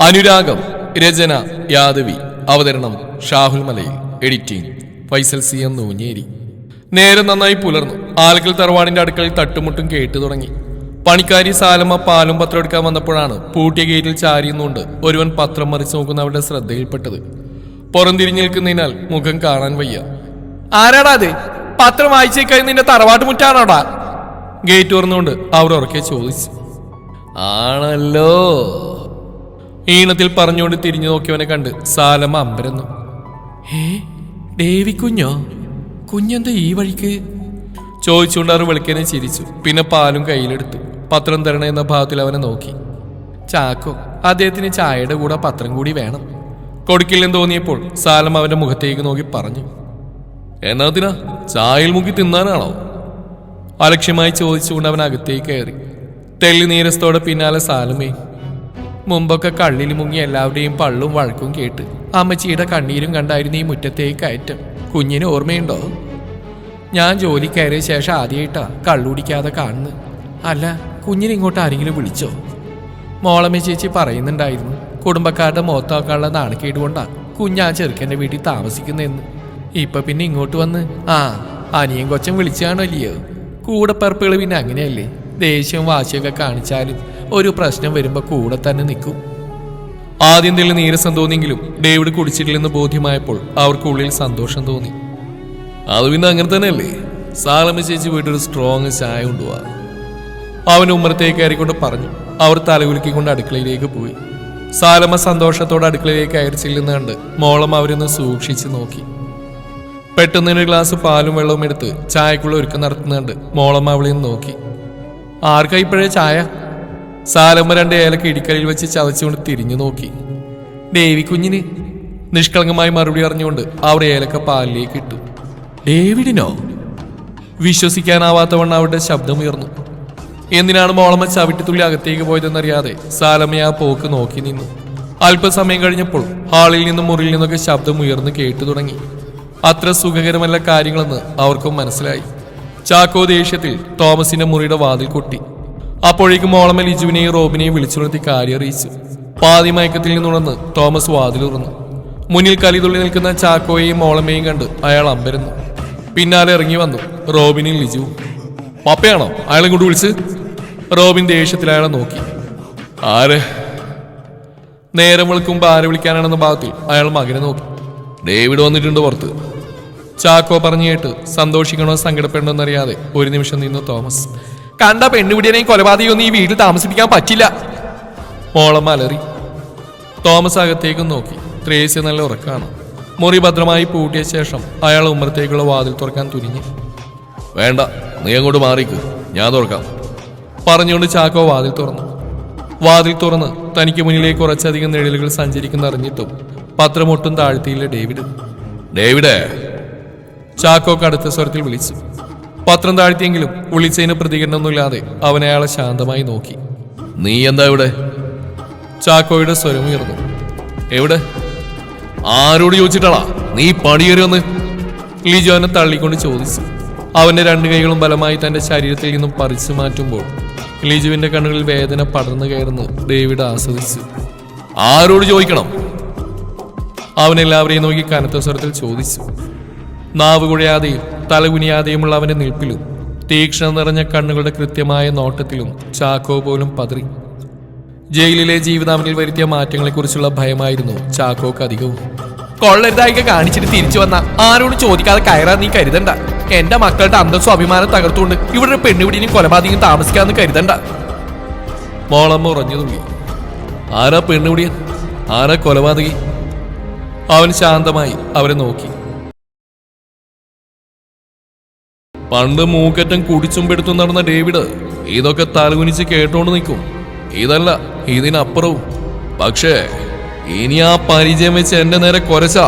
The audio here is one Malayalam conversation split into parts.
അനുരാഗം രചന യാദവി അവതരണം Shahul Malayil editing Faisal C M Noonjeri. നേരം നന്നായി പുലർന്നു. ആലക്കൽ തറവാടിന്റെ അടുക്കളയിൽ തട്ടുമുട്ടും കേട്ടു തുടങ്ങി. പണിക്കാരി സാലമ്മ പാലും പത്രം എടുക്കാൻ വന്നപ്പോഴാണ് പൂട്ടിയ ഗേറ്റിൽ ചാരിയുന്നുകൊണ്ട് ഒരുവൻ പത്രം മറിച്ച് നോക്കുന്നവരുടെ ശ്രദ്ധയിൽപ്പെട്ടത്. പുറംതിരിഞ്ഞു നിൽക്കുന്നതിനാൽ മുഖം കാണാൻ വയ്യ. ആരാടാ അത് പത്രം വായിച്ചേക്കായി നിന്റെ തറവാട്ട് മുറ്റാണോടാ? ഗേറ്റ് തുറന്നുകൊണ്ട് അവർ ഉറക്കെ ചോദിച്ചു. ആണല്ലോ. ഈണത്തിൽ പറഞ്ഞുകൊണ്ട് തിരിഞ്ഞു നോക്കിയവനെ കണ്ട് സാലമ്മ അമ്പരന്നു. ഏ ദേവി കുഞ്ഞോ? കുഞ്ഞെന്താ ഈ വഴിക്ക്? ചോദിച്ചുകൊണ്ട് അവർ വിളിക്കനെ ചിരിച്ചു. പിന്നെ പാലും കയ്യിലെടുത്തു. പത്രം തരണ എന്ന ഭാവത്തിൽ അവനെ നോക്കി. ചാക്കോ അദ്ദേഹത്തിന് ചായയുടെ കൂടെ പത്രം കൂടി വേണം. കൊടുക്കില്ലെന്ന് തോന്നിയപ്പോൾ സാലം അവന്റെ മുഖത്തേക്ക് നോക്കി പറഞ്ഞു. എന്നാത്തിനാ ചായയിൽ മുക്കി തിന്നാനാണോ? അലക്ഷ്യമായി ചോദിച്ചുകൊണ്ട് അവൻ അകത്തേക്ക് കയറി. തെല്ലി നീരസത്തോടെ പിന്നാലെ സാലമേ മുമ്പൊക്കെ കള്ളിൽ മുങ്ങി എല്ലാവരുടെയും പള്ളും വഴക്കും കേട്ട് അമ്മച്ചിയുടെ കണ്ണീരും കണ്ടായിരുന്നു ഈ മുറ്റത്തേക്ക് കയറ്റം. കുഞ്ഞിന് ഓർമ്മയുണ്ടോ? ഞാൻ ജോലി കയറിയ ശേഷം ആദ്യമായിട്ടാ കള്ളുടിക്കാതെ കാണുന്നു അല്ല കുഞ്ഞിനെ ഇങ്ങോട്ട് ആരെങ്കിലും വിളിച്ചോ? മോളമ്മ ചേച്ചി പറയുന്നുണ്ടായിരുന്നു കുടുംബക്കാരുടെ മുഖത്താക്കാനുള്ള നാണക്കേട് കൊണ്ടാ ആ ചെറുക്കന്റെ വീട്ടിൽ താമസിക്കുന്നതെന്ന്. ഇപ്പൊ പിന്നെ ഇങ്ങോട്ട് വന്ന് ആ അനിയൻ കൊച്ചൻ വിളിച്ചാണല്ലയോ കൂടെ പറപ്പുകൾ പിന്നെ അങ്ങനെയല്ലേ? ദേഷ്യവും വാശിയൊക്കെ കാണിച്ചാലും ഒരു പ്രശ്നം വരുമ്പോ കൂടെ തന്നെ നിൽക്കും. ആദ്യം തന്നെ നീരസം തോന്നിയെങ്കിലും ഡേവിഡ് കുടിച്ചിട്ടില്ലെന്ന് ബോധ്യമായപ്പോൾ അവർക്കുള്ളിൽ സന്തോഷം തോന്നി. അത് പിന്നെ അങ്ങനെ തന്നെയല്ലേ? സാലമ ചേച്ചി പോയിട്ടൊരു സ്ട്രോങ് ചായ കൊണ്ടുപോവാ. അവൻ ഉമ്മറത്തേക്ക് കയറിക്കൊണ്ട് പറഞ്ഞു അവർ തലകുലുക്കിക്കൊണ്ട് അടുക്കളയിലേക്ക് പോയി. സാലമ സന്തോഷത്തോടെ അടുക്കളയിലേക്ക് കയറി ചെല്ലുന്ന കണ്ട് മോളം അവരൊന്ന് സൂക്ഷിച്ച് നോക്കി. പെട്ടെന്ന് ഒരു ഗ്ലാസ് പാലും വെള്ളവും എടുത്ത് ചായക്കുള്ള ഒരുക്കം നടത്തുന്നുണ്ട് മോളം അവളെ നോക്കി. ആർക്കാ ഇപ്പോഴേ ചായ? സാലമ്മ രണ്ട് ഏലക്ക ഇടിക്കലിൽ വെച്ച് ചതച്ചുകൊണ്ട് തിരിഞ്ഞു നോക്കി. ദേവി കുഞ്ഞിന് നിഷ്കളങ്കമായി മറുപടി അറിഞ്ഞുകൊണ്ട് അവർ ഏലക്ക പാലിലേക്ക് ഇട്ടു. ഡേവിഡിനോ? വിശ്വസിക്കാനാവാത്തവണ്ണം അവരുടെ ശബ്ദമുയർന്നു. എന്തിനാണ് മോളമ്മ ചവിട്ടിത്തുള്ളി അകത്തേക്ക് പോയതെന്നറിയാതെ സാലമ്മ ആ പോക്ക് നോക്കി നിന്നു. അല്പസമയം കഴിഞ്ഞപ്പോൾ ഹാളിൽ നിന്നും മുറിയിൽ നിന്നൊക്കെ ശബ്ദം ഉയർന്നു കേട്ടു തുടങ്ങി. അത്ര സുഖകരമല്ല കാര്യങ്ങളെന്ന് അവർക്കും മനസ്സിലായി. ചാക്കോ ദേഷ്യത്തിൽ തോമസിന്റെ മുറിയുടെ വാതിൽ കൊട്ടി. അപ്പോഴേക്കും ഓളമ ലിജുവിനെയും റോബിനെയും വിളിച്ചുണർത്തി കാര്യം അറിയിച്ചു പാതി മയക്കത്തിൽ നിന്നുണർന്ന് തോമസ് വാതിലുറന്നു. മുന്നിൽ കലിതുള്ളി നിൽക്കുന്ന ചാക്കോയെയും ഓളമയും കണ്ട് അയാൾ അമ്പരുന്നു. പിന്നാലെ ഇറങ്ങി വന്നു റോബിനും ലിജുവും പപ്പയാണോ? അയാളെ കൊണ്ട് വിളിച്ച്. റോബിൻ ദേഷ്യത്തിൽ അയാളെ നോക്കി. ആര്? നേരം വിളിക്കുമ്പോൾ ആരെ വിളിക്കാനാണെന്ന ഭാഗത്തിൽ അയാൾ മകനെ നോക്കി. ഡേവിഡ് വന്നിട്ടുണ്ട് പുറത്ത്. ചാക്കോ പറഞ്ഞു കേട്ട് സന്തോഷിക്കണോ സങ്കടപ്പെടണോ എന്നറിയാതെ ഒരു നിമിഷം നിന്നു തോമസ്. കണ്ട പെണ്ണുപിടിയനെയും കൊലപാതകയൊന്നും ഈ വീട്ടിൽ താമസിപ്പിക്കാൻ പറ്റില്ല. മോളം അലറി തോമസ് അകത്തേക്കും നോക്കി. ത്രേസ്യ നല്ല ഉറക്കാണ്. മുറി ഭദ്രമായി പൂട്ടിയ ശേഷം അയാൾ ഉമ്മറത്തേക്കുള്ള വാതിൽ തുറക്കാൻ തുനിഞ്ഞു. വേണ്ട നീ അങ്ങോട്ട് മാറിക്ക്. ഞാൻ തുറക്കാം. പറഞ്ഞുകൊണ്ട് ചാക്കോ വാതിൽ തുറന്നു. വാതിൽ തുറന്ന് തനിക്ക് മുന്നിലേക്ക് കുറച്ചധികം നിഴലുകൾ സഞ്ചരിക്കുന്ന അറിഞ്ഞിട്ടും പത്രമൊട്ടും താഴ്ത്തിയില്ല ഡേവിഡ്. ഡേവിഡേ. ചാക്കോ കടുത്ത സ്വരത്തിൽ വിളിച്ചു. പത്രം താഴ്ത്തിയെങ്കിലും വിളിച്ചതിന് പ്രതികരണമൊന്നുമില്ലാതെ അവൻ അയാളെ ശാന്തമായി നോക്കി. നീ എന്താ ഇവിടെ? ചാക്കോയുടെ സ്വരം ഉയർന്നു. എവിടെ? ആരോട് ചോദിച്ചിട്ടാളാ? നീ പണിയേറിയൊന്ന് ലിജോ അവനെ തള്ളിക്കൊണ്ട് ചോദിച്ചു. അവന്റെ രണ്ട് കൈകളും ബലമായി തന്റെ ശരീരത്തിൽ നിന്നും പറിച്ചു മാറ്റുമ്പോൾ ലിജുവിന്റെ കണ്ണുകളിൽ വേദന പടർന്നു കയറുന്നു ഡേവിഡ് ആസ്വദിച്ചു. ആരോട് ചോദിക്കണം? അവൻ എല്ലാവരെയും നോക്കി കനത്ത സ്വരത്തിൽ ചോദിച്ചു. നാവ് കുഴയാതെയും തലകുനിയാതെയുമുള്ള അവന്റെ നിൽപ്പിലും തീക്ഷ്ണ നിറഞ്ഞ കണ്ണുകളുടെ കൃത്യമായ നോട്ടത്തിലും ചാക്കോ പോലും പതറി. ജയിലിലെ ജീവിതാവനിൽ വരുത്തിയ മാറ്റങ്ങളെക്കുറിച്ചുള്ള ഭയമായിരുന്നു ചാക്കോക്ക് അധികവും. കൊള്ളരുതായിക്ക കാണിച്ചിട്ട് തിരിച്ചു വന്ന. ആരോട് ചോദിക്കാതെ കയറാൻ നീ കരുതണ്ട. എന്റെ മക്കളുടെ അന്തസ്സും അഭിമാനം തകർത്തുകൊണ്ട് ഇവിടെ പെണ്ണുപിടിയും കൊലപാതകം താമസിക്കാന്ന് കരുതണ്ട. മോളമ്മ ഉറഞ്ഞു തുടങ്ങി ആരാ പെണ്ണുപിടിയൻ? ആരാ കൊലപാതകി? അവൻ ശാന്തമായി അവരെ നോക്കി. പണ്ട് മൂക്കറ്റം കുടിച്ചുമ്പെടുത്തു നടന്ന ഡേവിഡ് ഇതൊക്കെ തലകുനിച്ച് കേട്ടോണ്ട് നിൽക്കും. ഇതല്ല ഇതിനപ്പുറവും. പക്ഷേ ഇനി ആ പരിചയം വെച്ച് എന്റെ നേരെ കൊരച്ചാ.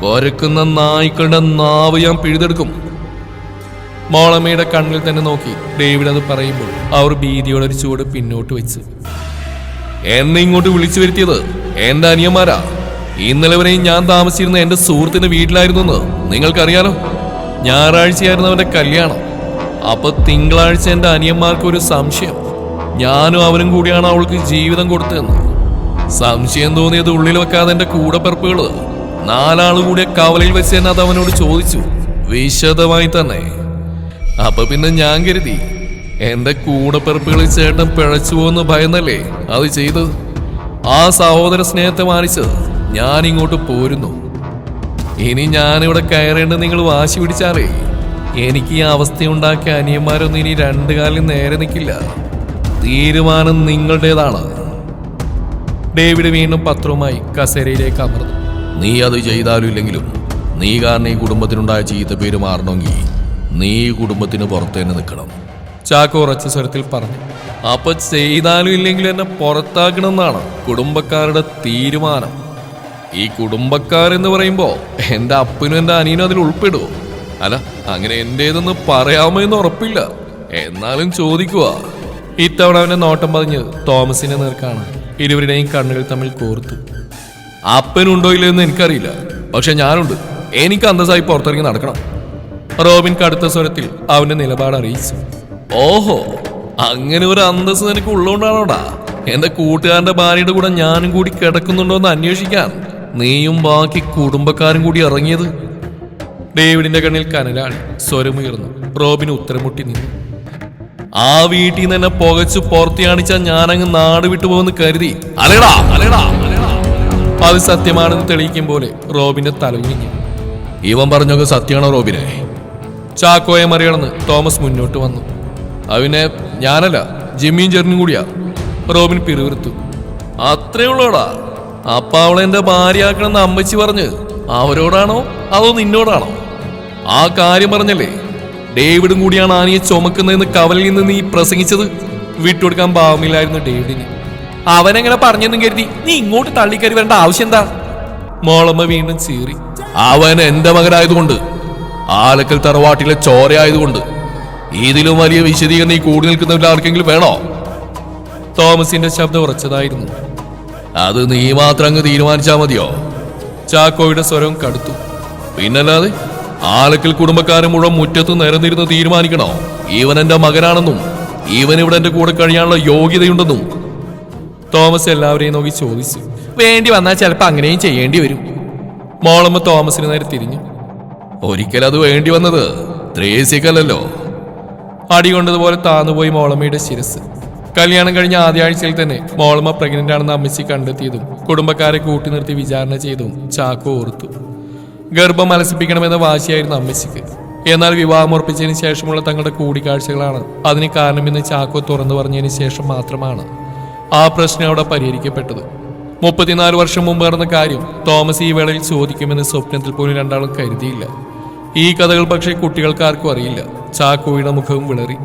കൊരക്കുന്ന നായ്ക്കളുടെ നാവ് ഞാൻ പിഴുതെടുക്കും. മോളമ്മയുടെ കണ്ണിൽ തന്നെ നോക്കി ഡേവിഡ് അത് പറയുമ്പോൾ അവർ ഭീതിയോടെ ഒരു ചുവട് പിന്നോട്ട് വെച്ച്. എന്നെ ഇങ്ങോട്ട് വിളിച്ചു വരുത്തിയത് എന്റെ അനിയന്മാരാ. ഇന്നലെ വരെയും ഞാൻ താമസിച്ചിരുന്ന എന്റെ സുഹൃത്തിന്റെ വീട്ടിലായിരുന്നു നിങ്ങൾക്കറിയാലോ? ഞായറാഴ്ചയായിരുന്നു അവന്റെ കല്യാണം. അപ്പൊ തിങ്കളാഴ്ച എന്റെ അനിയന്മാർക്ക് ഒരു സംശയം. ഞാനും അവനും കൂടിയാണ് അവൾക്ക് ജീവിതം കൊടുത്തതെന്ന്. സംശയം തോന്നിയത് ഉള്ളിൽ വെക്കാതെ എന്റെ കൂടപ്പിറപ്പുകൾ. നാലാൾ കൂടിയ കവലയിൽ വെച്ച് തന്നെ അത് അവനോട് ചോദിച്ചു. വിശദമായി തന്നെ. അപ്പൊ പിന്നെ ഞാൻ കരുതി എന്റെ കൂടപ്പിറപ്പുകളിൽ ചേട്ടൻ പിഴച്ചു പോകുന്ന ഭയന്നല്ലേ? അത് ചെയ്തത് ആ സഹോദര സ്നേഹത്തെ മാനിച്ചത് ഞാൻ ഇങ്ങോട്ട് പോരുന്നു. ഇനി ഞാനിവിടെ കയറേണ്ടത് നിങ്ങൾ വാശി പിടിച്ചാലേ. എനിക്ക് ഈ അവസ്ഥ ഉണ്ടാക്കിയ അനിയന്മാരൊന്നും ഇനി രണ്ടു കാലിൽ നേരെ നിൽക്കില്ല. തീരുമാനം നിങ്ങളുടേതാണ്. ഡേവിഡ് വീണ്ടും പത്രവുമായി കസേരയിലേക്ക് അമർന്നു. നീ അത് ചെയ്താലും ഇല്ലെങ്കിലും നീ കാരണം ഈ കുടുംബത്തിനുണ്ടായ ചീത്ത പേര് മാറണമെങ്കിൽ നീ കുടുംബത്തിന് പുറത്തു തന്നെ നിൽക്കണം. ചാക്കോ ഉറച്ച സ്വരത്തിൽ പറഞ്ഞു. അപ്പൊ ചെയ്താലും ഇല്ലെങ്കിലും എന്നെ പുറത്താക്കണമെന്നാണ് കുടുംബക്കാരുടെ തീരുമാനം. ഈ കുടുംബക്കാരെന്ന് പറയുമ്പോ എന്റെ അപ്പനും എന്റെ അനിയനും അതിൽ ഉൾപ്പെടുവോ അല്ല അങ്ങനെ എന്റേതെന്ന് പറയാമോ എന്ന് ഉറപ്പില്ല. എന്നാലും ചോദിക്കുക. ഇത്തവണ അവന്റെ നോട്ടം പതിഞ്ഞ് തോമസിനെ നേർക്കാണ്. ഇരുവരുടെയും കണ്ണുകൾ തമ്മിൽ കോർത്തു. അപ്പനുണ്ടോ ഇല്ല എന്ന് എനിക്കറിയില്ല. പക്ഷെ ഞാനുണ്ട്. എനിക്ക് അന്തസ്സായി പുറത്തിറങ്ങി നടക്കണം. റോബിൻ കടുത്ത സ്വരത്തിൽ അവന്റെ നിലപാട് അറിയിച്ചു. ഓഹോ അങ്ങനെ ഒരു അന്തസ് നിനക്ക് ഉള്ളതുകൊണ്ടാണോടാ എന്റെ കൂട്ടുകാരന്റെ ഭാര്യയുടെ കൂടെ ഞാനും കൂടി കിടക്കുന്നുണ്ടോ എന്ന് അന്വേഷിക്കാൻ. നീയും ബാക്കി കുടുംബക്കാരും കൂടി ഇറങ്ങിയത്? ഡേവിഡിന്റെ കണ്ണിൽ കനലാണ് സ്വരമുയർന്നു. റോബിന് ഉത്തരമുട്ടി നിന്നു. ആ വീട്ടിൽ നിന്ന് എന്നെ പുകച്ചു പുറത്തിയാണിച്ച ഞാനങ്ങ് നാട് വിട്ടുപോകുന്നു കരുതി. അലടാ അലടാ അത് സത്യമാണെന്ന് തെളിയിക്കും പോലെ റോബിന്റെ തലകുനിഞ്ഞു ഇവൻ പറഞ്ഞൊക്കെ സത്യമാണോ റോബിനെ? ചാക്കോയെ മറികടന്ന് തോമസ് മുന്നോട്ട് വന്നു. അവനെ ഞാനല്ല ജിമ്മിയും ചെറിനും കൂടിയാ. റോബിൻ പിറുവിറുത്തു അത്രേ ഉള്ളൂടാ. അപ്പ അവളെ എന്റെ ഭാര്യയാക്കണമെന്ന് അമ്മച്ചി പറഞ്ഞ് അവരോടാണോ? അതോ നിന്നോടാണോ? ആ കാര്യം പറഞ്ഞല്ലേ? ഡേവിഡും കൂടിയാണ് ആനയെ ചുമക്കുന്നതെന്ന് കവലിൽ നിന്ന് നീ പ്രസംഗിച്ചത്. വിട്ടുകൊടുക്കാൻ ഭാവമില്ലായിരുന്നു ഡേവിഡിന്. അവനെങ്ങനെ പറഞ്ഞെന്നും കരുതി നീ ഇങ്ങോട്ട് തള്ളിക്കറി വരേണ്ട ആവശ്യം എന്താ? മോളമ്മ വീണ്ടും ചീറി. അവൻ എന്റെ മകനായതുകൊണ്ട് ആലക്കൽ തറവാട്ടിലെ ചോരയായതുകൊണ്ട് ഇതിലും വലിയ വിശദീകരണം ഈ കൂടി നിൽക്കുന്നവരിൽ ആർക്കെങ്കിലും വേണോ? തോമസിന്റെ ശബ്ദം ഉറച്ചതായിരുന്നു. അത് നീ മാത്രം അങ്ങ് തീരുമാനിച്ചാ മതിയോ? ചാക്കോയുടെ സ്വരം കടുത്തു. പിന്നല്ലാതെ ആലക്കൽ കുടുംബക്കാരൻ മുഴുവൻ മുറ്റത്ത് നിരന്നിരുന്ന് തീരുമാനിക്കണോ? ഇവൻ എന്റെ മകനാണെന്നും ഇവൻ ഇവിടെ എന്റെ കൂടെ കഴിയാനുള്ള യോഗ്യതയുണ്ടെന്നും. തോമസ് എല്ലാവരെയും നോക്കി ചോദിച്ചു. വേണ്ടി വന്നാൽ ചിലപ്പോൾ അങ്ങനെയും ചെയ്യേണ്ടി വരും. മോളമ്മ തോമസിന് നേരെ തിരിഞ്ഞു. ഒരിക്കൽ അത് വേണ്ടി വന്നത് ത്രേസിക്കല്ലല്ലോ അടികൊണ്ടതുപോലെ താന്നുപോയി മോളമ്മയുടെ ശിരസ് കല്യാണം കഴിഞ്ഞ ആദ്യ ആഴ്ചയിൽ തന്നെ മോളമ്മ പ്രഗ്നന്റ് ആണെന്ന് അമ്മച്ചി കണ്ടെത്തിയതും കുടുംബക്കാരെ കൂട്ടി നിർത്തി വിചാരണ ചെയ്തും ചാക്കോ ഓർത്തു. ഗർഭം അലസിപ്പിക്കണമെന്ന വാശിയായിരുന്നു അമ്മച്ചിക്ക്. എന്നാൽ വിവാഹം ഉറപ്പിച്ചതിന് ശേഷമുള്ള തങ്ങളുടെ കൂടിക്കാഴ്ചകളാണ് അതിന് കാരണമെന്ന് ചാക്കോ തുറന്നു പറഞ്ഞതിന് ശേഷം മാത്രമാണ് ആ പ്രശ്നം അവിടെ പരിഹരിക്കപ്പെട്ടത്. മുപ്പത്തിനാല് വർഷം മുമ്പ് നടന്ന കാര്യം തോമസ് ഈ വേളയിൽ ചോദിക്കുമെന്ന് സ്വപ്നത്തിൽ പോലും രണ്ടാളും കരുതിയില്ല. ഈ കഥകൾ പക്ഷേ കുട്ടികൾക്കാർക്കും അറിയില്ല. ചാക്കോയുടെ മുഖവും വിളറി.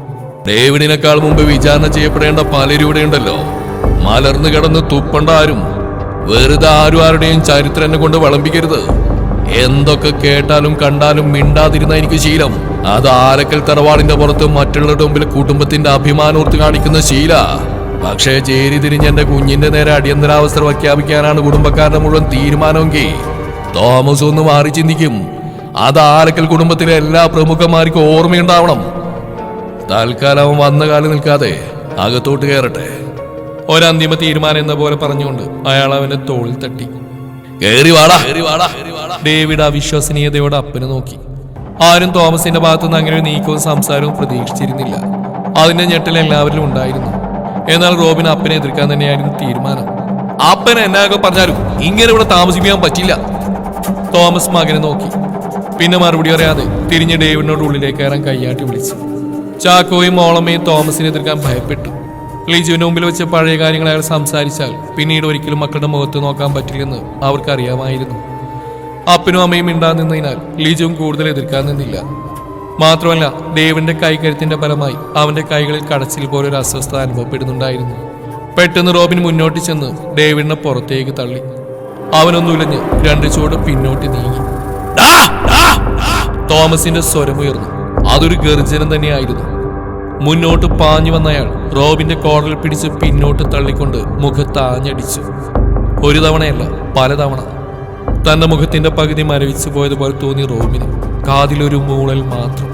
ഡേവിഡിനേക്കാൾ മുമ്പ് വിചാരണ ചെയ്യപ്പെടേണ്ട ഉണ്ടല്ലോ. മലർന്നു കിടന്ന് തുപ്പണ്ട ആരും വെറുതെ ആരും ആരുടെയും ചരിത്രനെ കൊണ്ട് വിളമ്പിക്കരുത്. എന്തൊക്കെ കേട്ടാലും കണ്ടാലും മിണ്ടാതിരുന്ന എനിക്ക് ശീലം. അത് ആരക്കൽ തറവാടിന്റെ പുറത്ത് മറ്റുള്ളവരുടെ മുമ്പിൽ കുടുംബത്തിന്റെ അഭിമാനോർത്ത് കാണിക്കുന്ന ശീല. പക്ഷേ ചേരി തിരിഞ്ഞ് എന്റെ കുഞ്ഞിന്റെ നേരെ അടിയന്തരാവസ്ഥ പ്രഖ്യാപിക്കാനാണ് കുടുംബക്കാരുടെ മുഴുവൻ തീരുമാനമെങ്കിൽ തോമസ് ഒന്ന് മാറി ചിന്തിക്കും. അത് ആരക്കൽ കുടുംബത്തിലെ എല്ലാ പ്രമുഖന്മാർക്കും ഓർമ്മയുണ്ടാവണം. തൽക്കാലം അവൻ വന്ന കാലം നിൽക്കാതെ അകത്തോട്ട് കയറട്ടെ. ഒരന്തിമ തീരുമാനം എന്ന പോലെ പറഞ്ഞുകൊണ്ട് അയാൾ അവന്റെ തോളിൽ തട്ടി. കേറി വാടാ. ഡേവിഡ് അവിശ്വസനീയതയോടെ അപ്പനെ നോക്കി. ആരും തോമസിന്റെ ഭാഗത്തുനിന്ന് അങ്ങനെ ഒരു നീക്കവും സംസാരവും പ്രതീക്ഷിച്ചിരുന്നില്ല. അതിന്റെ ഞെട്ടൽ എല്ലാവരിലും ഉണ്ടായിരുന്നു. എന്നാൽ റോബിൻ അപ്പനെ എതിർക്കാൻ തന്നെയായിരുന്നു തീരുമാനം. അപ്പൻ എന്നാകെ പറഞ്ഞാലും ഇങ്ങനെ ഇവിടെ താമസിപ്പിക്കാൻ പറ്റില്ല. തോമസ് മകനെ നോക്കി. പിന്നെ മറുപടി അറിയാതെ തിരിഞ്ഞ് ഡേവിഡിനോട് ഉള്ളിലേക്ക് കയറാൻ കയ്യാട്ടി വിളിച്ചു. ചാക്കോയും മോളമ്മയും തോമസിനെ എതിർക്കാൻ ഭയപ്പെട്ടു. ലിജുവിന് മുമ്പിൽ വെച്ച പഴയ കാര്യങ്ങൾ അയാൾ സംസാരിച്ചാൽ പിന്നീട് ഒരിക്കലും മക്കളുടെ മുഖത്ത് നോക്കാൻ പറ്റില്ലെന്ന് അവർക്കറിയാമായിരുന്നു. അപ്പനും അമ്മയും മിണ്ടാൻ നിന്നതിനാൽ ലിജുവും കൂടുതൽ എതിർക്കാൻ നിന്നില്ല. മാത്രമല്ല ഡേവിന്റെ കൈകരുത്തിന്റെ ഫലമായി അവന്റെ കൈകളിൽ കടച്ചിൽ പോലെ ഒരു അസ്വസ്ഥത അനുഭവപ്പെടുന്നുണ്ടായിരുന്നു. പെട്ടെന്ന് റോബിൻ മുന്നോട്ട് ചെന്ന് ഡേവിഡിനെ പുറത്തേക്ക് തള്ളി. അവനൊന്നുലഞ്ഞ് രണ്ട് ചുവട് പിന്നോട്ട് നീങ്ങി! തോമസിന്റെ സ്വരമുയർന്നു അതൊരു ഗർജനം തന്നെയായിരുന്നു. മുന്നോട്ട് പാഞ്ഞു വന്നയാൾ റോബിന്റെ കോളറിൽ പിടിച്ച് പിന്നോട്ട് തള്ളിക്കൊണ്ട് മുഖത്താഞ്ഞടിച്ചു. ഒരു തവണയല്ല പലതവണ. തന്റെ മുഖത്തിന്റെ പകുതി മരവിച്ചു പോയതുപോലെ തോന്നി റോബിന്. കാതിലൊരു മൂളൽ മാത്രം.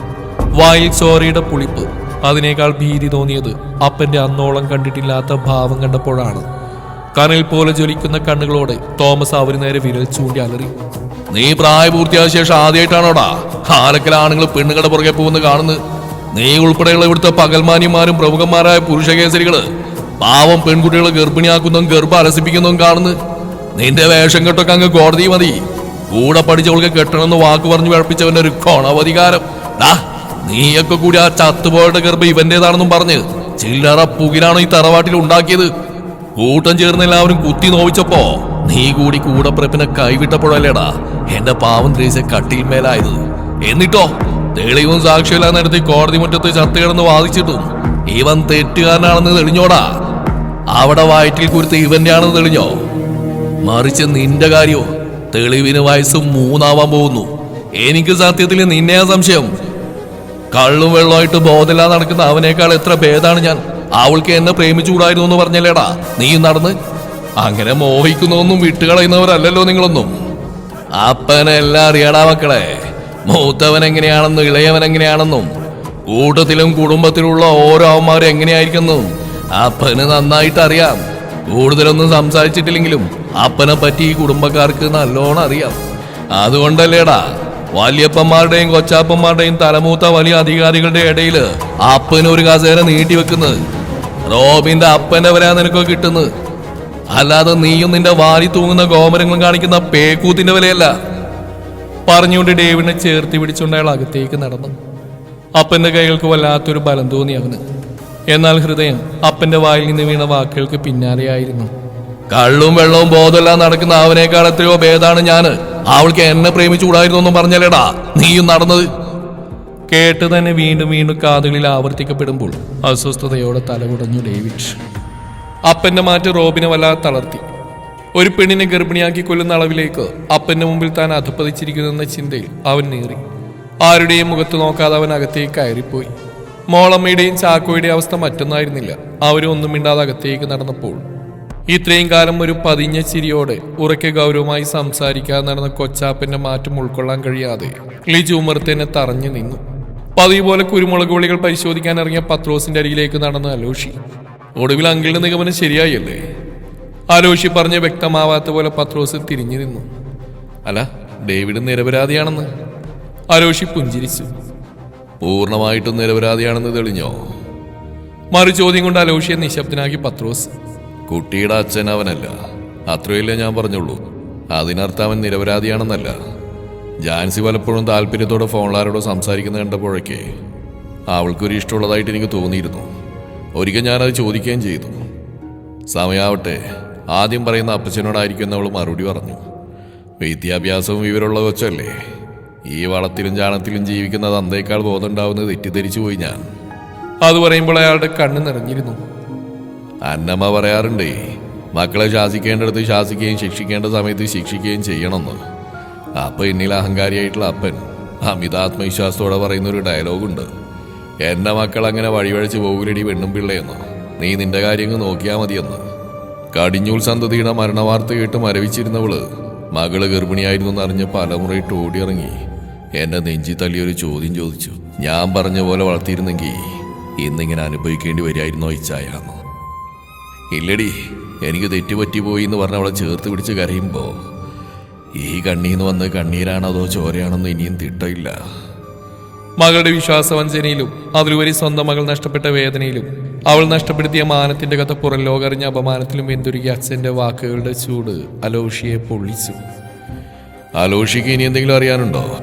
വായിൽ ചോരയുടെ പുളിപ്പ്. അതിനേക്കാൾ ഭീതി തോന്നിയത് അപ്പന്റെ അന്നോളം കണ്ടിട്ടില്ലാത്ത ഭാവം കണ്ടപ്പോഴാണ്. കനൽ പോലെ ജ്വലിക്കുന്ന കണ്ണുകളോടെ തോമസ് അവന് നേരെ വിരൽ ചൂണ്ടി അലറി. നീ പ്രായപൂർത്തിയായ ശേഷം ആദ്യമായിട്ടാണോടാ? ആരക്കല ആണുങ്ങൾ പെണ്ണുങ്ങളുടെ പുറകെ പോകുന്നത് കാണുന്നത്. നീ ഉൾപ്പെടെയുള്ള ഇവിടുത്തെ പകൽമാനിമാരും പ്രമുഖന്മാരായ പുരുഷകേസരികൾ പാവം പെൺകുട്ടികളെ ഗർഭിണിയാക്കുന്നതും ഗർഭ അലസിപ്പിക്കുന്നതും കാണുന്നു. നിന്റെ വേഷം കെട്ടൊക്കെ അങ്ങ് കോടതി മതി. കൂടെ പഠിച്ചവൾക്ക് കെട്ടണമെന്ന് വാക്ക് പറഞ്ഞു പഴപ്പിച്ചവന്റെ ഒരു കോണവധികാരം. ഡാ നീയൊക്കെ കൂടി ആ ചത്തുപോയുടെ ഗർഭം ഇവന്റേതാണെന്നും പറഞ്ഞ് ചില്ലറ പുകിലാണോ ഈ തറവാട്ടിൽ ഉണ്ടാക്കിയത്? കൂട്ടം ചേർന്ന് എല്ലാവരും കുത്തി നോവിച്ചപ്പോ നീ കൂടി കൂടപ്പിറപ്പിനെ കൈവിട്ടപ്പോഴല്ലേടാ എന്റെ പാവം ദ്രേശ കട്ടിൽ മേലായത്. എന്നിട്ടോ? തെളിവും സാക്ഷിയെല്ലാം നടത്തി കോടതി മുറ്റത്ത് ചത്ത് കിടന്ന് വാദിച്ചിട്ടും ഇവൻ തെറ്റുകാരനാണെന്ന് തെളിഞ്ഞോടാ. അവിടെ വയറ്റിൽ കുരുത്ത് ഇവന്റെ ആണെന്ന് തെളിഞ്ഞോ? മറിച്ച് നിന്റെ കാര്യോ തെളിവിന് വയസ്സ് മൂന്നാവാൻ പോകുന്നു. എനിക്ക് സത്യത്തിൽ നിന്നെയാ സംശയം. കള്ളും വെള്ളമായിട്ട് ബോധമില്ലാതെ നടക്കുന്ന അവനേക്കാൾ എത്ര ഭേദാണ് ഞാൻ. അവൾക്ക് എന്നെ പ്രേമിച്ചുകൂടായിരുന്നു എന്ന് പറഞ്ഞല്ലേടാ. നീ നടന്ന് അങ്ങനെ മോഹിക്കുന്നൊന്നും വിട്ടുകളയുന്നവരല്ലല്ലോ നിങ്ങളൊന്നും. അപ്പനെല്ലാം അറിയാടാ മക്കളെ. മൂത്തവൻ എങ്ങനെയാണെന്നും ഇളയവൻ എങ്ങനെയാണെന്നും കൂട്ടത്തിലും കുടുംബത്തിലുള്ള ഓരോ അവന്മാർ എങ്ങനെയായിരിക്കുന്നു? അപ്പന് നന്നായിട്ട് അറിയാം. കൂടുതലൊന്നും സംസാരിച്ചിട്ടില്ലെങ്കിലും അപ്പനെ പറ്റി ഈ കുടുംബക്കാർക്ക് നല്ലോണം അറിയാം. അതുകൊണ്ടല്ലേടാ വല്യപ്പന്മാരുടെയും കൊച്ചാപ്പന്മാരുടെയും തലമൂത്ത വലിയ അധികാരികളുടെ ഇടയിൽ അപ്പന് ഒരു കസേര നീട്ടിവെക്കുന്നത് റോബിന്റെ അപ്പന്റെ വരാ നിനക്ക് കിട്ടുന്നത് അല്ലാതെ നീയും നിന്റെ വാരി തൂങ്ങുന്ന ഗോമരങ്ങളും കാണിക്കുന്ന പേക്കൂത്തിന്റെ വിലയല്ല. പറഞ്ഞുകൊണ്ട് ഡേവിനെ ചേർത്തി പിടിച്ചുകൊണ്ട് അയാൾ അകത്തേക്ക് നടന്നു. അപ്പന്റെ കൈകൾക്ക് വല്ലാത്തൊരു ബലം തോന്നി അവന്. എന്നാൽ ഹൃദയം അപ്പന്റെ വായിൽ നിന്ന് വീണ വാക്കുകൾക്ക് പിന്നാലെയായിരുന്നു കള്ളും വെള്ളവും ബോധമെല്ലാം നടക്കുന്ന അവനേക്കാൾ എത്രയോ ഭേദാണ് ഞാൻ അവൾക്ക് എന്നെ പ്രേമിച്ചുകൂടായിരുന്നു എന്ന് പറഞ്ഞല്ലേടാ. നീയും നടന്നത്. കേട്ട് തന്നെ വീണ്ടും വീണ്ടും കാതുകളിൽ ആവർത്തിക്കപ്പെടുമ്പോൾ അസ്വസ്ഥതയോടെ തലകുടഞ്ഞു ഡേവിഡ്. അപ്പന്റെ മാറ്റ് റോബിനെ വല്ലാതെ തളർത്തി. ഒരു പെണ്ണിനെ ഗർഭിണിയാക്കി കൊല്ലുന്ന അളവിലേക്ക് അപ്പന്റെ മുമ്പിൽ താൻ അധപ്പതിച്ചിരിക്കുന്നെന്ന ചിന്തയിൽ അവൻ നീറി. ആരുടെയും മുഖത്ത് നോക്കാതെ അവൻ അകത്തേക്ക് കയറിപ്പോയി. മോളമ്മയുടെയും ചാക്കോയുടെയും അവസ്ഥ മറ്റൊന്നായിരുന്നില്ല. അവരും ഒന്നും മിണ്ടാതെ അകത്തേക്ക് നടന്നപ്പോൾ. ഇത്രയും കാലം ഒരു പതിഞ്ഞ ചിരിയോടെ ഉറക്കെ ഗൗരവമായി സംസാരിക്കാതെ നടന്ന കൊച്ചാപ്പന്റെ മാറ്റം ഉൾക്കൊള്ളാൻ കഴിയാതെ ലിജു ഉമർത്തേനെ തറഞ്ഞു നിന്നു. പതിവ് പോലെ കുരുമുളക് വിളികൾ പരിശോധിക്കാൻ ഇറങ്ങിയ പത്രോസിന്റെ അരികിലേക്ക് നടന്ന അലോഷി. ഒടുവിൽ അങ്കിളിന്റെ നിഗമനം ശരിയായല്ലേ? അലോഷി പറഞ്ഞ് വ്യക്തമാവാത്ത പോലെ പത്രോസ് തിരിഞ്ഞു നിന്നു അല്ല ഡേവിഡ് നിരപരാധിയാണെന്ന്. ആരോഷി പുഞ്ചിരിച്ചു. പൂർണമായിട്ടും നിരപരാധിയാണെന്ന് തെളിഞ്ഞോ? മറു ചോദ്യം കൊണ്ട് അലോഷിയെ നിശബ്ദനാക്കി പത്രോസ്. കുട്ടിയുടെ അച്ഛൻ അവനല്ല. അത്രയല്ലേ ഞാൻ പറഞ്ഞുള്ളൂ. അതിനർത്ഥം അവൻ നിരപരാധിയാണെന്നല്ല. ജാൻസി പലപ്പോഴും താല്പര്യത്തോടെ ഫോണിലാരോടോ സംസാരിക്കുന്നത് കണ്ടപ്പോഴൊക്കെ അവൾക്കൊരു ഇഷ്ടമുള്ളതായിട്ട് എനിക്ക് തോന്നിയിരുന്നു. ഒരിക്കൽ ഞാനത് ചോദിക്കുകയും ചെയ്തു. സമയാവട്ടെ. ആദ്യം പറയുന്ന അപ്പച്ചനോടായിരിക്കും അവൾ മറുപടി പറഞ്ഞു. വിദ്യാഭ്യാസവും ഇവരുള്ള കൊച്ചല്ലേ. ഈ വളത്തിലും ചാണത്തിലും ജീവിക്കുന്ന തന്തേക്കാൾ ബോധം ഉണ്ടാവുന്നത് തെറ്റിദ്ധരിച്ചു പോയി ഞാൻ. അത് പറയുമ്പോൾ അയാളുടെ കണ്ണ് നിറഞ്ഞിരുന്നു. അന്നമ്മ പറയാറുണ്ടേ മക്കളെ ശാസിക്കേണ്ടടുത്ത് ശാസിക്കുകയും ശിക്ഷിക്കേണ്ട സമയത്ത് ശിക്ഷിക്കുകയും ചെയ്യണമെന്ന്. അപ്പൊ എന്നിൽ അഹങ്കാരിയായിട്ടുള്ള അപ്പൻ അമിതാത്മവിശ്വാസത്തോടെ പറയുന്ന ഒരു ഡയലോഗുണ്ട്. എന്റെ മക്കൾ അങ്ങനെ വഴിവഴിച്ച് പോകൂലടി പെണ്ണും പിള്ളയെന്ന്. നീ നിന്റെ കാര്യങ്ങൾ നോക്കിയാൽ മതിയെന്ന്. കടിഞ്ഞൂൽ സന്തതിയുടെ മരണവാർത്ത കേട്ട് മരവിച്ചിരുന്നവൾ മകൾ ഗർഭിണിയായിരുന്നു എന്നറിഞ്ഞ് പലമുറയിട്ട് ഓടിയിറങ്ങി. എന്നെ നെഞ്ചി തള്ളിയൊരു ചോദ്യം ചോദിച്ചു. ഞാൻ പറഞ്ഞ പോലെ വളർത്തിയിരുന്നെങ്കിൽ ഇന്നിങ്ങനെ അനുഭവിക്കേണ്ടി വരികയായിരുന്നോ ഇച്ചായാന്ന് ഇല്ലടി എനിക്ക് തെറ്റുപറ്റി പോയി എന്ന് പറഞ്ഞ അവളെ ചേർത്ത് പിടിച്ച് കരയുമ്പോൾ ഈ കണ്ണീന്ന് വന്ന് കണ്ണീരാണോ അതോ ചോരയാണെന്ന് ഇനിയും തിട്ടയില്ല. മകളുടെ വിശ്വാസവഞ്ചനയിലും അതിലുപരി സ്വന്തം മകൾ നഷ്ടപ്പെട്ട വേദനയിലും അവൾ നഷ്ടപ്പെടുത്തിയ മാനത്തിന്റെ കഥ പുറം ലോകറിഞ്ഞ അപമാനത്തിലും എന്തൊരുക്കി അച്ഛന്റെ വാക്കുകളുടെ ചൂട് അലോഷിയെ പൊള്ളിച്ചു. അലോഷിക്ക് ഇനി എന്തെങ്കിലും അറിയാനുണ്ടോ?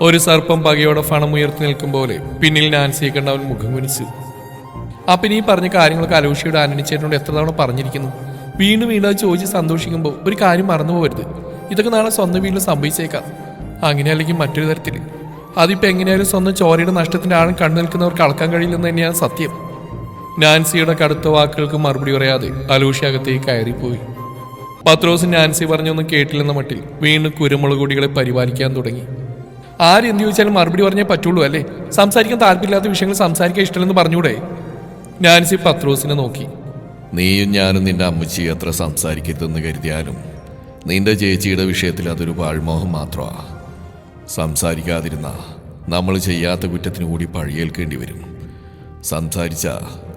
ഒരു സർപ്പം പകയോടെ ഫണം ഉയർത്തി നിൽക്കും പോലെ പിന്നിൽ നാൻസിയെ കണ്ട് അവൻ മുഖം കുനിച്ചു. അപ്പം ഈ പറഞ്ഞ കാര്യങ്ങളൊക്കെ അലോഷിയുടെ ആനന്ദിച്ചേട്ടനോട് എത്ര തവണ പറഞ്ഞിരിക്കുന്നു? വീണ്ടും വീണ്ടും അത് ചോദിച്ച് സന്തോഷിക്കുമ്പോൾ ഒരു കാര്യം മറന്നു പോകരുത്. ഇതൊക്കെ നാളെ സ്വന്തം വീട്ടിൽ സംഭവിച്ചേക്കാം. അങ്ങനെ അല്ലെങ്കിൽ മറ്റൊരു തരത്തിൽ അതിപ്പോൾ എങ്ങനെയായാലും സ്വന്തം ചോരയുടെ നഷ്ടത്തിന്റെ ആഴം കണ്ടു നിൽക്കുന്നവർക്ക് അളക്കാൻ കഴിയില്ലെന്ന് തന്നെയാണ് സത്യം. നാൻസിയുടെ കടുത്ത വാക്കുകൾക്ക് മറുപടി പറയാതെ അലൂഷ അകത്തേക്ക് കയറിപ്പോയി. പത്രോസ് നാൻസി പറഞ്ഞൊന്നും കേട്ടില്ലെന്ന മട്ടിൽ വീണ്ടും കുരുമുളക് കൊടികളെ പരിപാലിക്കാൻ തുടങ്ങി. ആരെന്ത് ചോദിച്ചാലും മറുപടി പറഞ്ഞേ പറ്റുള്ളൂ അല്ലേ? സംസാരിക്കാൻ താല്പര്യമില്ലാത്ത വിഷയങ്ങൾ സംസാരിക്കാൻ ഇഷ്ടമില്ലെന്ന് പറഞ്ഞൂടെ? നാൻസി പത്രോസിനെ നോക്കി. നീയും ഞാനും നിന്റെ അമ്മച്ചി എത്ര സംസാരിക്കരുതെന്ന് കരുതിയാലും നിന്റെ ചേച്ചിയുടെ വിഷയത്തിൽ അതൊരു പാഴ്മോഹം മാത്രമാ. സംസാരിക്കാതിരുന്ന നമ്മൾ ചെയ്യാത്ത കുറ്റത്തിന് കൂടി പഴിയേൽക്കേണ്ടി വരും. സംസാരിച്ച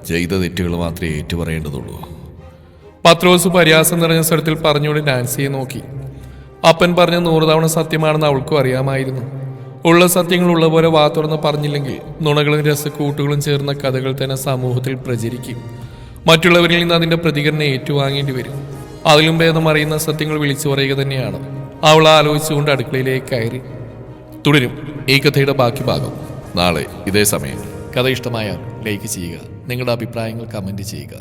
ചെയ്ത തെറ്റുകൾ മാത്രമേ ഏറ്റുപറയേണ്ടതുള്ളൂ. പത്രോസ് പരിഹാസം നിറഞ്ഞ സ്ഥലത്തിൽ പറഞ്ഞുകൊണ്ട് നാൻസിയെ നോക്കി. അപ്പൻ പറഞ്ഞ നൂറ് തവണ സത്യമാണെന്ന് അവൾക്കും അറിയാമായിരുന്നു. ഉള്ള സത്യങ്ങൾ ഉള്ള പോലെ വാ തുറന്ന് പറഞ്ഞില്ലെങ്കിൽ നുണകളും രസക്കൂട്ടുകളും ചേർന്ന കഥകൾ തന്നെ സമൂഹത്തിൽ പ്രചരിക്കും. മറ്റുള്ളവരിൽ നിന്ന് അതിന്റെ പ്രതികരണം ഏറ്റുവാങ്ങേണ്ടി വരും. അതിലും ഭേദം അറിയുന്ന സത്യങ്ങൾ വിളിച്ചു പറയുക തന്നെയാണ്. അവൾ ആലോചിച്ചുകൊണ്ട് അടുക്കളയിലേക്ക് കയറി. തുടരും. ഈ കഥയുടെ ബാക്കി ഭാഗം. നാളെ ഇതേ സമയം. കഥ ഇഷ്ടമായാൽ ലൈക്ക് ചെയ്യുക. നിങ്ങളുടെ അഭിപ്രായങ്ങൾ കമന്റ് ചെയ്യുക.